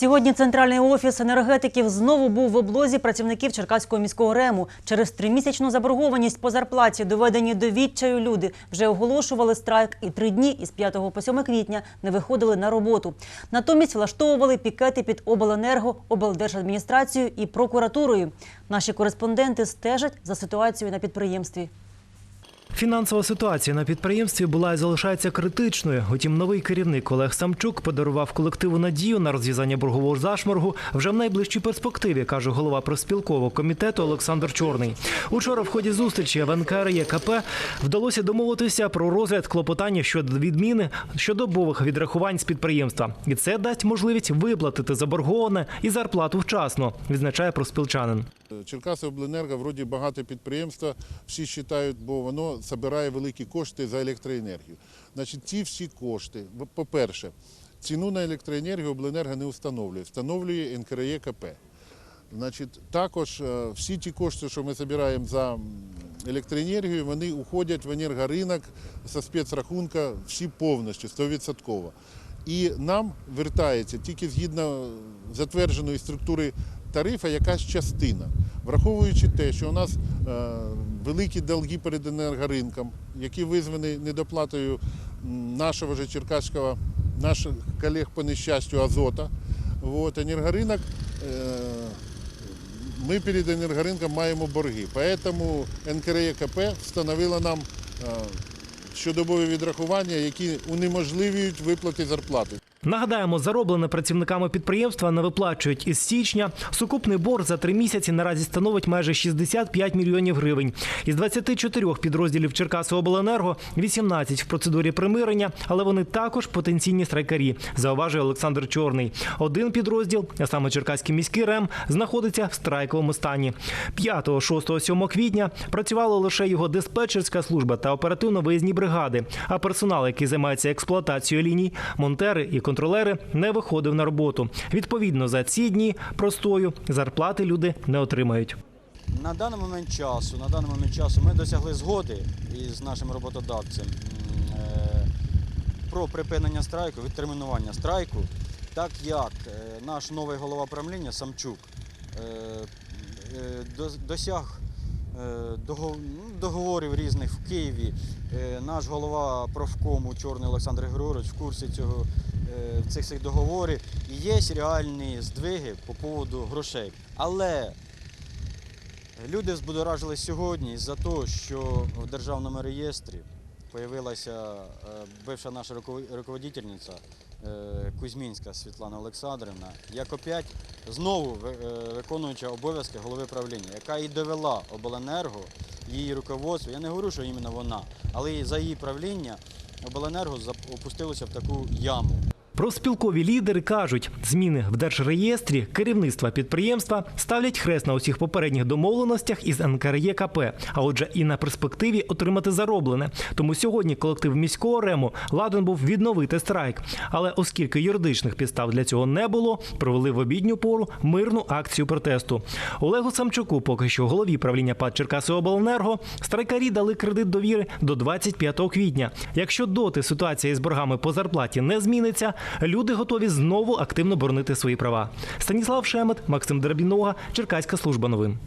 Сьогодні центральний офіс енергетиків знову був в облозі працівників Черкаського міського рему. Через тримісячну заборгованість по зарплаті доведені до відчаю люди вже оголошували страйк і три дні із 5 по 7 квітня не виходили на роботу. Натомість влаштовували пікети під обленерго, облдержадміністрацією і прокуратурою. Наші кореспонденти стежать за ситуацією на підприємстві. Фінансова ситуація на підприємстві була і залишається критичною. Утім, новий керівник Олег Самчук подарував колективу надію на розв'язання боргового зашморгу вже в найближчій перспективі, каже голова проспілкового комітету Олександр Чорний. Учора в ході зустрічі в НКРЄКП вдалося домовитися про розгляд клопотання щодо відміни щодобових відрахувань з підприємства. І це дасть можливість виплатити заборговане і зарплату вчасно, відзначає проспілчанин. Черкаси Обленерго вроді багато підприємства, всі вважають, бо воно збирає великі кошти за електроенергію. Значить, ці всі кошти, по-перше, ціну на електроенергію Обленерго не встановлює, встановлює НКРЄКП. Значить, також е, всі ті кошти, що ми збираємо за електроенергію, вони уходять в енергоринок зі спецрахунка всі повністю, 100%. І нам вертається тільки згідно затвердженої структури тарифа якась частина. Враховуючи те, що у нас е, великі долги перед енергоринком, які визвані недоплатою нашого же черкаського, наших колег по нещастю Азота. Вот, енергоринок е, ми перед енергоринком маємо борги. Тому НКРЕКП встановила нам е, щодобові відрахування, які унеможливлюють виплати зарплати. Нагадаємо, зароблене працівниками підприємства не виплачують із січня. Сукупний борг за три місяці наразі становить майже 65 мільйонів гривень. Із 24 підрозділів Черкасиобленерго 18 в процедурі примирення, але вони також потенційні страйкарі, зауважує Олександр Чорний. Один підрозділ, а саме Черкаський міський РЕМ, знаходиться в страйковому стані. 5, 6, 7 квітня працювала лише його диспетчерська служба та оперативно-виїзні бригади. А персонал, який займається експлуатацією ліній, монтери і контролери, не виходив на роботу. Відповідно, за ці дні простою зарплати люди не отримають. На даний момент часу, на даний момент часу ми досягли згоди із нашим роботодавцем е, про припинення страйку, відтермінування страйку, так як е, наш новий голова правління Самчук е, дос- досяг договорів різних в Києві. Е, Наш голова профкому Чорний Олександр Григорович в курсі цього е, цих всіх договорів. І є реальні здвиги по поводу грошей. Але Люди збудоражились сьогодні за те, що в державному реєстрі з'явилася е, бивша наша руководительниця е, Кузьмінська Світлана Олександрівна, як опять знову е, виконуюча обов'язки голови правління, яка і довела обленерго, її руководство. Я не говорю, що іменно вона, але за її правління обленерго опустилося в таку яму. Профспілкові лідери кажуть, зміни в держреєстрі керівництва підприємства ставлять хрест на усіх попередніх домовленостях із НКРЄКП, а отже, і на перспективі отримати зароблене. Тому сьогодні колектив міського рему ладен був відновити страйк. Але оскільки юридичних підстав для цього не було, провели в обідню пору мирну акцію протесту. Олегу Самчуку, поки що голові правління ПАД Черкасиобленерго, страйкарі дали кредит довіри до 25 квітня. Якщо доти ситуація із боргами по зарплаті не зміниться, люди готові знову активно боронити свої права. Станіслав Шемет, Максим Дербінога, Черкаська служба новин.